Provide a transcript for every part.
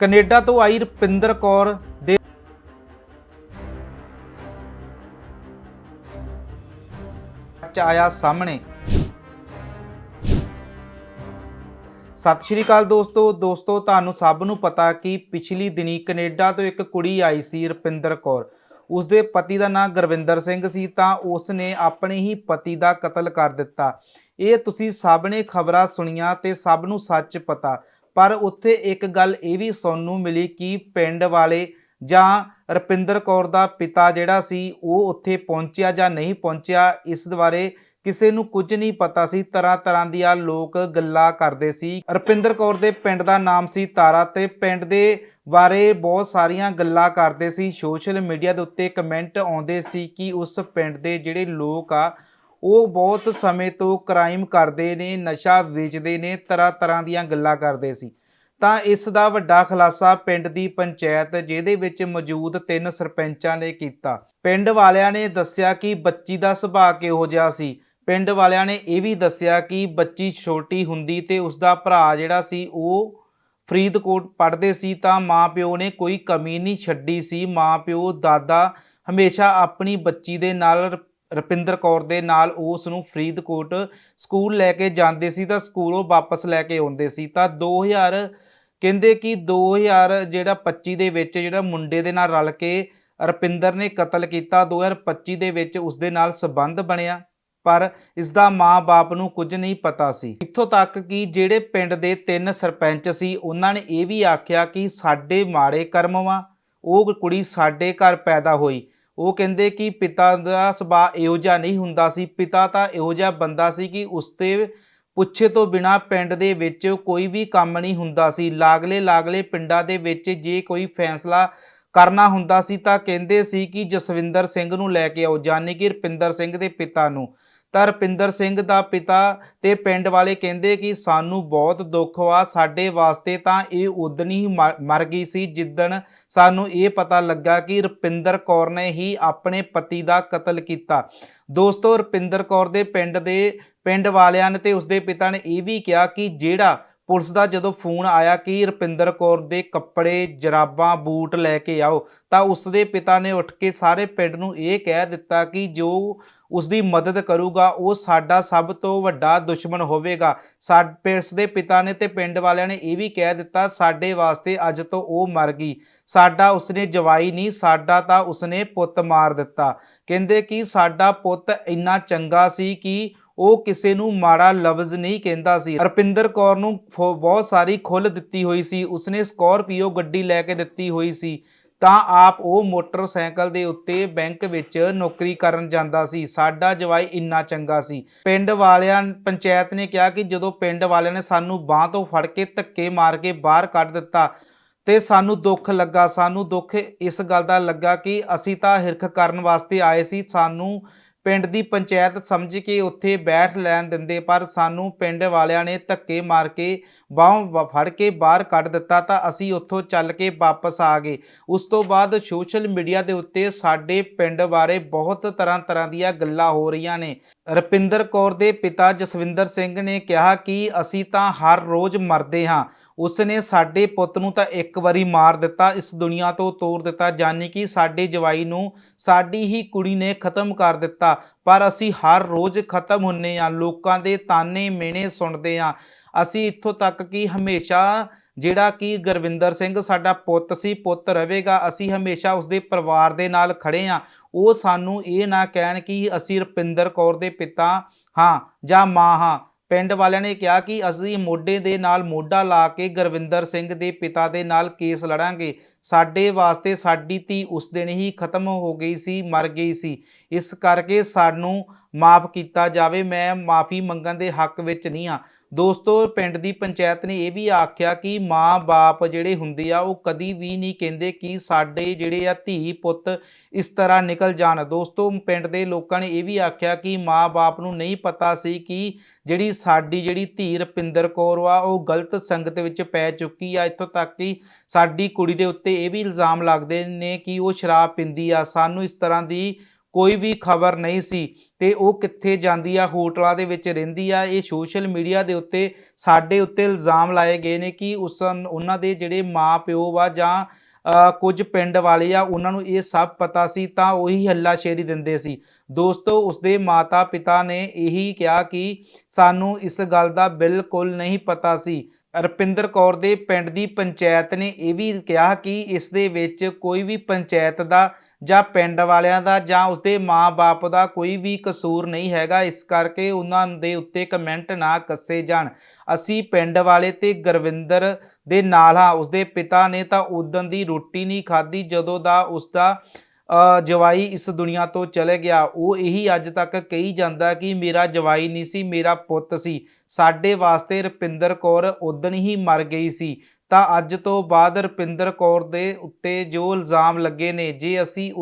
Canada ਤੋਂ ਆਈ ਰੁਪਿੰਦਰ ਕੌਰ ਦੇ ਚ ਆਇਆ ਸਾਹਮਣੇ। ਸਤਿ ਸ਼੍ਰੀ ਅਕਾਲ ਦੋਸਤੋ। ਦੋਸਤੋ, ਤੁਹਾਨੂੰ ਸਭ ਨੂੰ ਪਤਾ ਕਿ ਪਿਛਲੀ ਦਿਨੀ ਕੈਨੇਡਾ ਤੋਂ ਇੱਕ ਕੁੜੀ ਆਈ ਸੀ ਰੁਪਿੰਦਰ ਕੌਰ। ਉਸਦੇ ਪਤੀ ਦਾ ਨਾਮ ਗੁਰਵਿੰਦਰ ਸਿੰਘ ਸੀ ਤਾਂ ਉਸ ਨੇ ਆਪਣੇ ਹੀ ਪਤੀ ਦਾ ਕਤਲ ਕਰ ਦਿੱਤਾ। ਇਹ ਤੁਸੀਂ ਸਭ ਨੇ ਖਬਰਾਂ ਸੁਣੀਆਂ ਤੇ ਸਭ ਨੂੰ ਸੱਚ ਪਤਾ। ਪਰ ਉੱਥੇ ਇੱਕ ਗੱਲ ਇਹ ਵੀ ਸੁਣਨ ਨੂੰ ਮਿਲੀ ਕਿ ਪਿੰਡ ਵਾਲੇ ਜਾਂ ਰਪਿੰਦਰ ਕੌਰ ਦਾ ਪਿਤਾ ਜਿਹੜਾ ਸੀ, ਉਹ ਉੱਥੇ ਪਹੁੰਚਿਆ ਜਾਂ ਨਹੀਂ ਪਹੁੰਚਿਆ, ਇਸ ਬਾਰੇ ਕਿਸੇ ਨੂੰ ਕੁਝ ਨਹੀਂ ਪਤਾ ਸੀ। ਤਰ੍ਹਾਂ ਤਰ੍ਹਾਂ ਦੀਆਂ ਲੋਕ ਗੱਲਾਂ ਕਰਦੇ ਸੀ। ਰੁਪਿੰਦਰ ਕੌਰ ਦੇ ਪਿੰਡ ਦਾ ਨਾਮ ਸੀ ਤਾਰਾ ਤੇ ਪਿੰਡ ਦੇ ਬਾਰੇ ਬਹੁਤ ਸਾਰੀਆਂ ਗੱਲਾਂ ਕਰਦੇ ਸੀ। ਸੋਸ਼ਲ ਮੀਡੀਆ ਦੇ ਉੱਤੇ ਕਮੈਂਟ ਆਉਂਦੇ ਸੀ ਕਿ ਉਸ ਪਿੰਡ ਦੇ ਜਿਹੜੇ ਲੋਕ ਆ, ਉਹ ਬਹੁਤ ਸਮੇਂ ਤੋਂ ਕ੍ਰਾਈਮ ਕਰਦੇ ਨੇ, ਨਸ਼ਾ ਵੇਚਦੇ ਨੇ ਤਰ੍ਹਾਂ ਤਰ੍ਹਾਂ ਦੀਆਂ ਗੱਲਾਂ ਕਰਦੇ ਸੀ। ਤਾਂ ਇਸ ਦਾ ਵੱਡਾ ਖੁਲਾਸਾ ਪਿੰਡ ਦੀ ਪੰਚਾਇਤ, ਜਿਹਦੇ ਵਿੱਚ ਮੌਜੂਦ ਤਿੰਨ ਸਰਪੰਚਾਂ ਨੇ ਕੀਤਾ। ਪਿੰਡ ਵਾਲਿਆਂ ਨੇ ਦੱਸਿਆ ਕਿ ਬੱਚੀ ਦਾ ਸੁਭਾਅ ਕਿਹੋ ਜਿਹਾ ਸੀ। ਪਿੰਡ ਵਾਲਿਆਂ ਨੇ ਇਹ ਵੀ ਦੱਸਿਆ ਕਿ ਬੱਚੀ ਛੋਟੀ ਹੁੰਦੀ ਤੇ ਉਸ ਦਾ ਭਰਾ ਜਿਹੜਾ ਸੀ, ਉਹ ਫਰੀਦਕੋਟ ਪੜ੍ਹਦੇ ਸੀ ਤਾਂ ਮਾਪਿਓ ਨੇ ਕੋਈ ਕਮੀ ਨਹੀਂ ਛੱਡੀ ਸੀ। ਮਾਪਿਓ ਦਾਦਾ ਹਮੇਸ਼ਾ ਆਪਣੀ ਬੱਚੀ ਦੇ ਨਾਲ, ਰਪਿੰਦਰ ਕੌਰ ਦੇ ਨਾਲ ਉਸ ਨੂੰ ਫਰੀਦਕੋਟ ਸਕੂਲ ਲੈ ਕੇ ਜਾਂਦੇ ਸੀ ਤਾਂ ਸਕੂਲੋਂ ਵਾਪਸ ਲੈ ਕੇ ਆਉਂਦੇ ਸੀ। ਤਾਂ 2000 ਕਹਿੰਦੇ ਕਿ 2000 ਜਿਹੜਾ 25 ਦੇ ਵਿੱਚ ਜਿਹੜਾ ਮੁੰਡੇ ਦੇ ਨਾਲ ਰਲ ਕੇ ਰਪਿੰਦਰ ਨੇ ਕਤਲ ਕੀਤਾ 2025 ਦੇ ਵਿੱਚ ਉਸ ਦੇ ਨਾਲ ਸਬੰਧ ਬਣਿਆ, ਪਰ ਇਸ ਦਾ ਮਾਂ-ਬਾਪ ਨੂੰ ਕੁਝ ਨਹੀਂ ਪਤਾ ਸੀ। ਇੱਥੋਂ ਤੱਕ ਕਿ ਜਿਹੜੇ ਪਿੰਡ ਦੇ ਤਿੰਨ ਸਰਪੰਚ ਸੀ, ਉਹਨਾਂ ਨੇ ਇਹ ਵੀ ਆਖਿਆ ਕਿ ਸਾਡੇ ਮਾੜੇ ਕਰਮ ਵਾ, ਉਹ ਕੁੜੀ ਸਾਡੇ ਘਰ ਪੈਦਾ ਹੋਈ। ਉਹ ਕਹਿੰਦੇ ਕਿ ਪਿਤਾ ਦਾ ਸੁਭਾਅ ਇਹੋ ਜਿਹਾ ਨਹੀਂ ਹੁੰਦਾ ਸੀ, ਪਿਤਾ ਤਾਂ ਇਹੋ ਜਿਹਾ ਬੰਦਾ ਸੀ ਕਿ ਉਸ ਤੇ ਪੁੱਛੇ ਤੋਂ ਬਿਨਾ ਪਿੰਡ ਦੇ ਵਿੱਚ ਕੋਈ ਵੀ ਕੰਮ ਨਹੀਂ ਹੁੰਦਾ ਸੀ। ਲਾਗਲੇ ਲਾਗਲੇ ਪਿੰਡਾਂ ਦੇ ਵਿੱਚ ਜੇ ਕੋਈ ਫੈਸਲਾ ਕਰਨਾ ਹੁੰਦਾ ਸੀ ਤਾਂ ਕਹਿੰਦੇ ਸੀ ਕਿ ਜਸਵਿੰਦਰ ਸਿੰਘ ਨੂੰ ਲੈ ਕੇ ਆਓ ਯਾਨੀ ਕਿ ਰੁਪਿੰਦਰ ਸਿੰਘ ਦੇ ਪਿਤਾ ਨੂੰ। ਤਾਂ ਰੁਪਿੰਦਰ ਸਿੰਘ ਦਾ ਪਿਤਾ ਤੇ ਪਿੰਡ ਵਾਲੇ ਕਹਿੰਦੇ ਕਿ ਸਾਨੂੰ ਬਹੁਤ ਦੁੱਖ ਵਾ, ਸਾਡੇ ਵਾਸਤੇ ਤਾਂ ਇਹ ਉਦਣ ਹੀ ਮ- ਮਰ ਗਈ ਸੀ। ਜਿੱਦਣ ਸਾਨੂੰ ਇਹ ਪਤਾ ਲੱਗਾ ਕਿ ਰੁਪਿੰਦਰ ਕੌਰ ਨੇ ਹੀ ਆਪਣੇ ਪਤੀ ਦਾ ਕਤਲ ਕੀਤਾ। ਦੋਸਤੋ, ਰੁਪਿੰਦਰ ਕੌਰ ਦੇ ਪਿੰਡ ਦੇ ਪਿੰਡ ਵਾਲਿਆਂ ਨੇ ਤੇ ਉਸਦੇ ਪਿਤਾ ਨੇ ਇਹ ਵੀ ਕਿਹਾ ਕਿ ਜਿਹੜਾ ਪੁਲਿਸ ਦਾ ਜਦੋਂ ਫੋਨ ਆਇਆ ਕਿ ਰੁਪਿੰਦਰ ਕੌਰ ਦੇ ਕੱਪੜੇ, ਜਰਾਬਾਂ, ਬੂਟ ਲੈ ਕੇ ਆਓ, ਤਾਂ ਉਸਦੇ ਪਿਤਾ ਨੇ ਉੱਠ ਕੇ ਸਾਰੇ ਪਿੰਡ ਨੂੰ ਇਹ ਕਹਿ ਦਿੱਤਾ ਕਿ ਜੋ ਉਸ ਦੀ ਮਦਦ ਕਰੂਗਾ, ਉਹ ਸਾਡਾ ਸਭ ਤੋਂ ਵੱਡਾ ਦੁਸ਼ਮਣ ਹੋਵੇਗਾ। ਸਾਡੇ ਉਸ ਦੇ ਪਿਤਾ ਨੇ ਤੇ ਪਿੰਡ ਵਾਲਿਆਂ ਨੇ ਇਹ ਵੀ ਕਹਿ ਦਿੱਤਾ, ਸਾਡੇ ਵਾਸਤੇ ਅੱਜ ਤੋਂ ਉਹ ਮਰ ਗਈ। ਸਾਡਾ ਉਸਨੇ ਜਵਾਈ ਨਹੀਂ, ਸਾਡਾ ਤਾਂ ਉਸਨੇ ਪੁੱਤ ਮਾਰ ਦਿੱਤਾ। ਕਹਿੰਦੇ ਕਿ ਸਾਡਾ ਪੁੱਤ ਇੰਨਾ ਚੰਗਾ ਸੀ ਕਿ ਉਹ ਕਿਸੇ ਨੂੰ ਮਾੜਾ ਲਫ਼ਜ਼ ਨਹੀਂ ਕਹਿੰਦਾ ਸੀ। ਰੁਪਿੰਦਰ ਕੌਰ ਨੂੰ ਬਹੁਤ ਸਾਰੀ ਖੁੱਲ ਦਿੱਤੀ ਹੋਈ ਸੀ। ਉਸਨੇ ਸਕਾਰਪੀਓ ਗੱਡੀ ਲੈ ਕੇ ਦਿੱਤੀ ਹੋਈ ਸੀ। ਤਾਂ ਆਪ ਉਹ ਮੋਟਰਸਾਈਕਲ ਦੇ ਉੱਤੇ ਬੈਂਕ ਵਿੱਚ ਨੌਕਰੀ ਕਰਨ ਜਾਂਦਾ ਸੀ। ਸਾਡਾ ਜਵਾਈ ਇੰਨਾ ਚੰਗਾ ਸੀ। ਪਿੰਡ ਵਾਲਿਆਂ, ਪੰਚਾਇਤ ਨੇ ਕਿਹਾ ਕਿ ਜਦੋਂ ਪਿੰਡ ਵਾਲਿਆਂ ਨੇ ਸਾਨੂੰ ਬਾਹ ਤੋਂ ਫੜ ਕੇ ਧੱਕੇ ਮਾਰ ਕੇ ਬਾਹਰ ਕੱਢ ਦਿੱਤਾ ਤੇ ਸਾਨੂੰ ਦੁੱਖ ਲੱਗਾ, ਸਾਨੂੰ ਦੁੱਖ ਇਸ ਗੱਲ ਦਾ ਲੱਗਾ ਕਿ ਅਸੀਂ ਤਾਂ ਹਿਰਖ ਕਰਨ ਵਾਸਤੇ ਆਏ ਸੀ। ਸਾਨੂੰ ਪਿੰਡ ਦੀ ਪੰਚਾਇਤ ਸਮਝ ਕੇ ਉੱਥੇ ਬੈਠ ਲੈਣ ਦਿੰਦੇ, ਪਰ ਸਾਨੂੰ ਪਿੰਡ ਵਾਲਿਆਂ ਨੇ ਧੱਕੇ ਮਾਰ ਕੇ ਬਾਹੋਂ ਫੜ ਕੇ ਬਾਹਰ ਕੱਢ ਦਿੱਤਾ, ਤਾਂ ਅਸੀਂ ਉੱਥੋਂ ਚੱਲ ਕੇ ਵਾਪਸ ਆ ਗਏ। ਉਸ ਤੋਂ ਬਾਅਦ ਸੋਸ਼ਲ ਮੀਡੀਆ ਦੇ ਉੱਤੇ ਸਾਡੇ ਪਿੰਡ ਬਾਰੇ ਬਹੁਤ ਤਰ੍ਹਾਂ ਤਰ੍ਹਾਂ ਦੀਆਂ ਗੱਲਾਂ ਹੋ ਰਹੀਆਂ ਨੇ। ਰਪਿੰਦਰ ਕੌਰ ਦੇ ਪਿਤਾ ਜਸਵਿੰਦਰ ਸਿੰਘ ਨੇ ਕਿਹਾ ਕਿ ਅਸੀਂ ਤਾਂ ਹਰ ਰੋਜ਼ ਮਰਦੇ ਹਾਂ ਉਸਨੇ ਸਾਡੇ ਪੁੱਤ ਨੂੰ ਤਾਂ ਇੱਕ ਵਾਰੀ ਮਾਰ ਦਿੱਤਾ, ਇਸ ਦੁਨੀਆ ਤੋਂ ਤੋੜ ਦਿੱਤਾ ਯਾਨੀ ਕਿ ਸਾਡੇ ਜਵਾਈ ਨੂੰ ਸਾਡੀ ਹੀ ਕੁੜੀ ਨੇ ਖਤਮ ਕਰ ਦਿੱਤਾ। ਪਰ ਅਸੀਂ ਹਰ ਰੋਜ਼ ਖਤਮ ਹੁੰਨੇ ਆ, ਲੋਕਾਂ ਦੇ ਤਾਨੇ ਮੇਣੇ ਸੁਣਦੇ ਆ। ਅਸੀਂ ਇੱਥੋਂ ਤੱਕ ਕਿ ਹਮੇਸ਼ਾ ਜਿਹੜਾ ਕਿ ਗੁਰਵਿੰਦਰ ਸਿੰਘ ਸਾਡਾ ਪੁੱਤ ਸੀ, ਪੁੱਤ ਰਹੇਗਾ, ਅਸੀਂ ਹਮੇਸ਼ਾ ਉਸਦੇ ਪਰਿਵਾਰ ਦੇ ਨਾਲ ਖੜੇ ਆ। ਉਹ ਸਾਨੂੰ ਇਹ ਨਾ ਕਹਿਣ ਕਿ ਅਸੀਂ ਰੁਪਿੰਦਰ ਕੌਰ ਦੇ ਪਿਤਾ ਹਾਂ ਜਾਂ ਮਾਂ ਹਾਂ। ਪਿੰਡ ਵਾਲਿਆਂ ਨੇ ਕਿਹਾ ਕਿ ਅਸੀਂ ਮੋਢੇ ਦੇ ਨਾਲ ਮੋਢਾ ਲਾ ਕੇ ਗੁਰਵਿੰਦਰ ਸਿੰਘ ਦੇ ਪਿਤਾ ਦੇ ਨਾਲ ਕੇਸ ਲੜਾਂਗੇ। ਸਾਡੇ ਵਾਸਤੇ ਸਾਡੀ ਧੀ ਉਸ ਦਿਨ ਹੀ ਖਤਮ ਹੋ ਗਈ ਸੀ, ਮਰ ਗਈ ਸੀ। ਇਸ ਕਰਕੇ ਸਾਨੂੰ ਮਾਫ ਕੀਤਾ ਜਾਵੇ, ਮੈਂ ਮਾਫੀ ਮੰਗਣ ਦੇ ਹੱਕ ਵਿੱਚ ਨਹੀਂ ਆ ਦੋਸਤੋ, ਪਿੰਡ ਦੀ ਪੰਚਾਇਤ ਨੇ ਇਹ ਵੀ ਆਖਿਆ ਕਿ ਮਾਂ-ਬਾਪ ਜਿਹੜੇ ਹੁੰਦੇ ਆ, ਉਹ ਕਦੀ ਵੀ ਨਹੀਂ ਕਹਿੰਦੇ ਕਿ ਸਾਡੇ ਜਿਹੜੇ ਆ ਧੀ ਪੁੱਤ ਇਸ ਤਰ੍ਹਾਂ ਨਿਕਲ ਜਾਣ। ਦੋਸਤੋ, ਪਿੰਡ ਦੇ ਲੋਕਾਂ ਨੇ ਇਹ ਵੀ ਆਖਿਆ ਕਿ ਮਾਂ-ਬਾਪ ਨੂੰ ਨਹੀਂ ਪਤਾ ਸੀ ਕਿ ਜਿਹੜੀ ਸਾਡੀ ਜਿਹੜੀ ਧੀ ਰੁਪਿੰਦਰ ਕੌਰ ਵਾ ਉਹ ਗਲਤ ਸੰਗਤ ਵਿੱਚ ਪੈ ਚੁੱਕੀ ਆ। ਇੱਥੋਂ ਤੱਕ ਕਿ ਸਾਡੀ ਕੁੜੀ ਦੇ ਉੱਤੇ ਇਹ ਵੀ ਇਲਜ਼ਾਮ ਲੱਗਦੇ ਨੇ ਕਿ ਉਹ ਸ਼ਰਾਬ ਪੀਂਦੀ ਆ। ਸਾਨੂੰ ਇਸ ਤਰ੍ਹਾਂ ਦੀ ਕੋਈ ਵੀ ਖਬਰ ਨਹੀਂ ਸੀ ਤੇ ਉਹ ਕਿੱਥੇ ਜਾਂਦੀ ਆ, ਹੋਟਲਾਂ ਦੇ ਵਿੱਚ ਰਹਿੰਦੀ ਆ, ਇਹ ਸੋਸ਼ਲ ਮੀਡੀਆ ਦੇ ਉੱਤੇ ਸਾਡੇ ਉੱਤੇ ਇਲਜ਼ਾਮ ਲਾਏ ਗਏ ਨੇ ਕਿ ਉਸ ਉਹਨਾਂ ਦੇ ਜਿਹੜੇ ਮਾਂ ਪਿਓ ਵਾ ਜਾਂ ਕੁਝ ਪਿੰਡ ਵਾਲੇ ਆ, ਉਹਨਾਂ ਨੂੰ ਇਹ ਸਭ ਪਤਾ ਸੀ, ਤਾਂ ਉਹੀ ਹੱਲਾਸ਼ੇਰੀ ਦਿੰਦੇ ਸੀ। ਦੋਸਤੋ, ਉਸਦੇ ਮਾਤਾ ਪਿਤਾ ਨੇ ਇਹੀ ਕਿਹਾ ਕਿ ਸਾਨੂੰ ਇਸ ਗੱਲ ਦਾ ਬਿਲਕੁਲ ਨਹੀਂ ਪਤਾ ਸੀ। ਰਪਿੰਦਰ ਕੌਰ ਦੇ ਪਿੰਡ ਦੀ ਪੰਚਾਇਤ ਨੇ ਇਹ ਵੀ ਕਿਹਾ ਕਿ ਇਸ ਦੇ ਵਿੱਚ ਕੋਈ ਵੀ ਪੰਚਾਇਤ ਦਾ ਜਾਂ ਪਿੰਡ ਵਾਲਿਆਂ ਦਾ ਜਾਂ ਉਸਦੇ ਮਾਂ-ਬਾਪ ਦਾ ਕੋਈ ਵੀ ਕਸੂਰ ਨਹੀਂ ਹੈਗਾ, ਇਸ ਕਰਕੇ ਉਹਨਾਂ ਦੇ ਉੱਤੇ ਕਮੈਂਟ ਨਾ ਕੱਸੇ ਜਾਣ। ਅਸੀਂ ਪਿੰਡ ਵਾਲੇ ਤੇ ਗੁਰਵਿੰਦਰ ਦੇ ਨਾਲ ਹਾਂ, ਉਸਦੇ ਪਿਤਾ ਨੇ ਤਾਂ ਉਦੋਂ ਦੀ ਰੋਟੀ ਨਹੀਂ ਖਾਧੀ, ਜਦੋਂ ਦਾ ਉਸਦਾ ਜਵਾਈ ਇਸ ਦੁਨੀਆ ਤੋਂ ਚਲੇ ਗਿਆ। ਉਹ ਇਹੀ ਅੱਜ ਤੱਕ ਕਹੀ ਜਾਂਦਾ ਕਿ ਮੇਰਾ ਜਵਾਈ ਨਹੀਂ ਸੀ, ਮੇਰਾ ਪੁੱਤ ਸੀ। ਸਾਡੇ ਵਾਸਤੇ ਰੁਪਿੰਦਰ ਕੌਰ ਉਦਣ ਹੀ ਮਰ ਗਈ ਸੀ। ਤਾਂ ਅੱਜ ਤੋਂ ਬਾਅਦ ਰੁਪਿੰਦਰ ਕੌਰ ਦੇ ਉੱਤੇ ਜੋ ਇਲਜ਼ਾਮ ਲੱਗੇ ਨੇ ਜੇ ਅਸੀਂ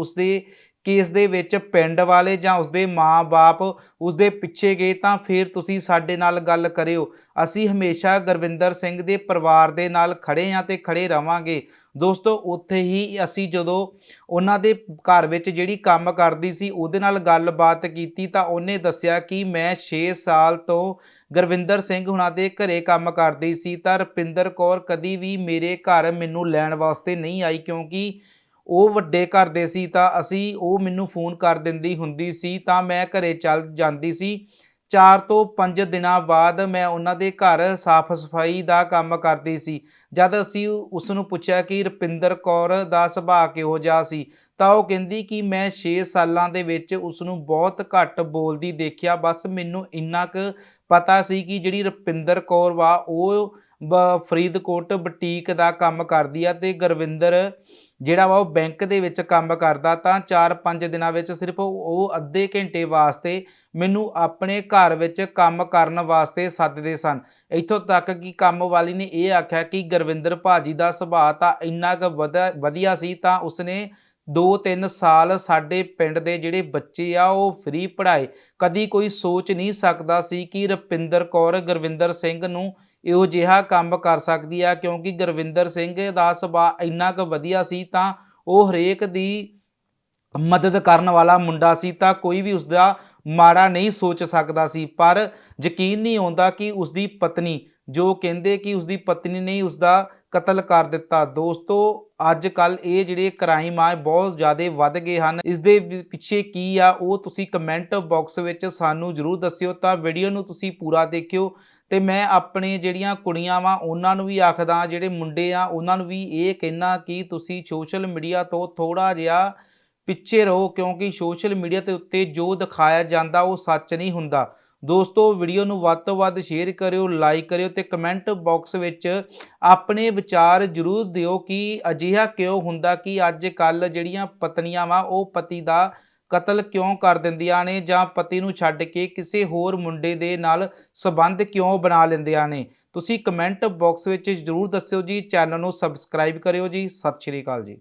ਉਸਦੇ ਕੇਸ ਦੇ ਵਿੱਚ ਪਿੰਡ ਵਾਲੇ ਜਾਂ ਉਸਦੇ ਮਾਂ-ਬਾਪ ਉਸਦੇ ਪਿੱਛੇ ਗਏ ਤਾਂ ਫਿਰ ਤੁਸੀਂ ਸਾਡੇ ਨਾਲ ਗੱਲ ਕਰਿਓ। ਅਸੀਂ ਹਮੇਸ਼ਾ ਗੁਰਵਿੰਦਰ ਸਿੰਘ ਦੇ ਪਰਿਵਾਰ ਦੇ ਨਾਲ ਖੜੇ ਹਾਂ ਤੇ ਖੜੇ ਰਵਾਂਗੇ। ਦੋਸਤੋ, ਉੱਥੇ ਹੀ ਅਸੀਂ ਜਦੋਂ ਉਹਨਾਂ ਦੇ ਘਰ ਵਿੱਚ ਜਿਹੜੀ ਕੰਮ ਕਰਦੀ ਸੀ, ਉਹਦੇ ਨਾਲ ਗੱਲਬਾਤ ਕੀਤੀ ਤਾਂ ਉਹਨੇ ਦੱਸਿਆ ਕਿ ਮੈਂ 6 ਸਾਲ ਤੋਂ ਗੁਰਵਿੰਦਰ ਸਿੰਘ ਹੁਣਾਂ ਦੇ ਘਰੇ ਕੰਮ ਕਰਦੀ ਸੀ ਤਾਂ ਰੁਪਿੰਦਰ ਕੌਰ ਕਦੀ ਵੀ ਮੇਰੇ ਘਰ ਮੈਨੂੰ ਲੈਣ ਵਾਸਤੇ ਨਹੀਂ ਆਈ ਕਿਉਂਕਿ ਉਹ ਵੱਡੇ ਘਰ ਦੇ ਸੀ ਤਾਂ ਅਸੀਂ ਉਹ ਮੈਨੂੰ ਫੋਨ ਕਰ ਦਿੰਦੀ ਹੁੰਦੀ ਸੀ ਤਾਂ ਮੈਂ ਘਰੇ ਚੱਲ ਜਾਂਦੀ ਸੀ। 4 ਤੋਂ 5 ਦਿਨਾਂ ਬਾਅਦ ਮੈਂ ਉਹਨਾਂ ਦੇ ਘਰ ਸਾਫ਼ ਸਫ਼ਾਈ ਦਾ ਕੰਮ ਕਰਦੀ ਸੀ। ਜਦ ਅਸੀਂ ਉਸ ਨੂੰ ਪੁੱਛਿਆ ਕਿ ਰੁਪਿੰਦਰ ਕੌਰ ਦਾ ਸੁਭਾਅ ਕਿਹੋ ਜਿਹਾ ਸੀ ਤਾਂ ਉਹ ਕਹਿੰਦੀ ਕਿ ਮੈਂ 6 ਸਾਲਾਂ ਦੇ ਵਿੱਚ ਉਸ ਨੂੰ ਬਹੁਤ ਘੱਟ ਬੋਲਦੀ ਦੇਖਿਆ। ਬਸ ਮੈਨੂੰ ਇੰਨਾ ਕੁ ਪਤਾ ਸੀ ਕਿ ਜਿਹੜੀ ਰੁਪਿੰਦਰ ਕੌਰ ਵਾ, ਉਹ ਬ- ਫਰੀਦਕੋਟ ਬੁਟੀਕ ਦਾ ਕੰਮ ਕਰਦੀ ਆ ਤੇ ਗੁਰਵਿੰਦਰ ਜਿਹੜਾ ਵਾ ਉਹ ਬੈਂਕ ਦੇ ਵਿੱਚ ਕੰਮ ਕਰਦਾ ਤਾਂ 4-5 ਦਿਨਾਂ ਵਿੱਚ ਸਿਰਫ ਉਹ ਅੱਧੇ ਘੰਟੇ ਵਾਸਤੇ ਮੈਨੂੰ ਆਪਣੇ ਘਰ ਵਿੱਚ ਕੰਮ ਕਰਨ ਵਾਸਤੇ ਸੱਦਦੇ ਸਨ। ਇੱਥੋਂ ਤੱਕ ਕਿ ਕੰਮ ਵਾਲੀ ਨੇ ਇਹ ਆਖਿਆ ਕਿ ਗੁਰਵਿੰਦਰ ਭਾਜੀ ਦਾ ਸੁਭਾਅ ਤਾਂ ਇੰਨਾ ਕੁ ਵਧਾ- ਵਧੀਆ ਸੀ ਤਾਂ ਉਸਨੇ 2-3 ਸਾਲ ਸਾਡੇ ਪਿੰਡ ਦੇ ਜਿਹੜੇ ਬੱਚੇ ਆ ਉਹ ਫ੍ਰੀ ਪੜ੍ਹਾਏ। ਕਦੀ ਕੋਈ ਸੋਚ ਨਹੀਂ ਸਕਦਾ ਸੀ ਕਿ ਰੁਪਿੰਦਰ ਕੌਰ, ਗੁਰਵਿੰਦਰ ਸਿੰਘ ਨੂੰ ਇਹੋ ਜਿਹਾ ਕੰਮ ਕਰ ਸਕਦੀ ਆ, ਕਿਉਂਕਿ ਗੁਰਵਿੰਦਰ ਸਿੰਘ ਦਾ ਸੁਭਾਅ ਇੰਨਾ ਕੁ ਵਧੀਆ ਸੀ, ਤਾਂ ਉਹ ਹਰੇਕ ਦੀ ਮਦਦ ਕਰਨ ਵਾਲਾ ਮੁੰਡਾ ਸੀ, ਤਾਂ ਕੋਈ ਵੀ ਉਸਦਾ ਮਾੜਾ ਨਹੀਂ ਸੋਚ ਸਕਦਾ ਸੀ। ਪਰ ਯਕੀਨ ਨਹੀਂ ਆਉਂਦਾ ਕਿ ਉਸਦੀ ਪਤਨੀ, ਜੋ ਕਹਿੰਦੇ ਕਿ ਉਸਦੀ ਪਤਨੀ ਨੇ ਉਸਦਾ ਕਤਲ ਕਰ ਦਿੱਤਾ। ਦੋਸਤੋ ਅੱਜ ਕੱਲ ਇਹ ਜਿਹੜੇ ਕ੍ਰਾਈਮ ਆ ਬਹੁਤ ਜ਼ਿਆਦਾ ਵੱਧ ਗਏ ਹਨ। ਇਸ ਦੇ ਪਿੱਛੇ ਕੀ ਆ, ਉਹ ਤੁਸੀਂ ਕਮੈਂਟ ਬਾਕਸ ਵਿੱਚ ਸਾਨੂੰ ਜਰੂਰ ਦੱਸਿਓ, ਤਾਂ ਵੀਡੀਓ ਨੂੰ ਤੁਸੀਂ ਪੂਰਾ ਦੇਖਿਓ। ਤੇ ਮੈਂ ਆਪਣੇ ਜਿਹੜੀਆਂ ਕੁੜੀਆਂ ਵਾਂ, ਉਹਨਾਂ ਨੂੰ ਵੀ ਆਖਦਾ, ਜਿਹੜੇ ਮੁੰਡੇ ਆ, ਉਹਨਾਂ ਨੂੰ ਵੀ ਇਹ ਕਹਿਣਾ ਕਿ ਤੁਸੀਂ ਸੋਸ਼ਲ ਮੀਡੀਆ ਤੋਂ ਥੋੜਾ ਜਿਹਾ ਪਿੱਛੇ ਰਹੋ, ਕਿਉਂਕਿ ਸੋਸ਼ਲ ਮੀਡੀਆ ਦੇ ਉੱਤੇ ਜੋ ਦਿਖਾਇਆ ਜਾਂਦਾ, ਉਹ ਸੱਚ ਨਹੀਂ ਹੁੰਦਾ। ਦੋਸਤੋ ਵੀਡੀਓ ਨੂੰ ਵੱਧ ਤੋਂ ਵੱਧ ਸ਼ੇਅਰ ਕਰਿਓ ਲਾਈਕ ਕਰਿਓ ਤੇ ਕਮੈਂਟ ਬਾਕਸ ਵਿੱਚ ਆਪਣੇ ਵਿਚਾਰ ਜਰੂਰ ਦਿਓ ਕਿ ਅਜਿਹਾ ਕਿਉਂ ਹੁੰਦਾ ਕਿ ਅੱਜ ਕੱਲ ਜਿਹੜੀਆਂ ਪਤਨੀਆਂ ਵਾ, ਉਹ ਪਤੀ ਦਾ ਕਤਲ ਕਿਉਂ ਕਰ ਦਿੰਦੀਆਂ ਨੇ ਜਾਂ ਪਤੀ ਨੂੰ ਛੱਡ ਕੇ ਕਿਸੇ ਹੋਰ ਮੁੰਡੇ ਦੇ ਨਾਲ ਸਬੰਧ ਕਿਉਂ ਬਣਾ ਲੈਂਦੀਆਂ ਨੇ? ਤੁਸੀਂ ਕਮੈਂਟ ਬਾਕਸ ਵਿੱਚ ਜਰੂਰ ਦੱਸਿਓ ਜੀ ਚੈਨਲ ਨੂੰ ਸਬਸਕ੍ਰਾਈਬ ਕਰਿਓ ਜੀ। ਸਤਿ ਸ਼੍ਰੀ ਅਕਾਲ ਜੀ।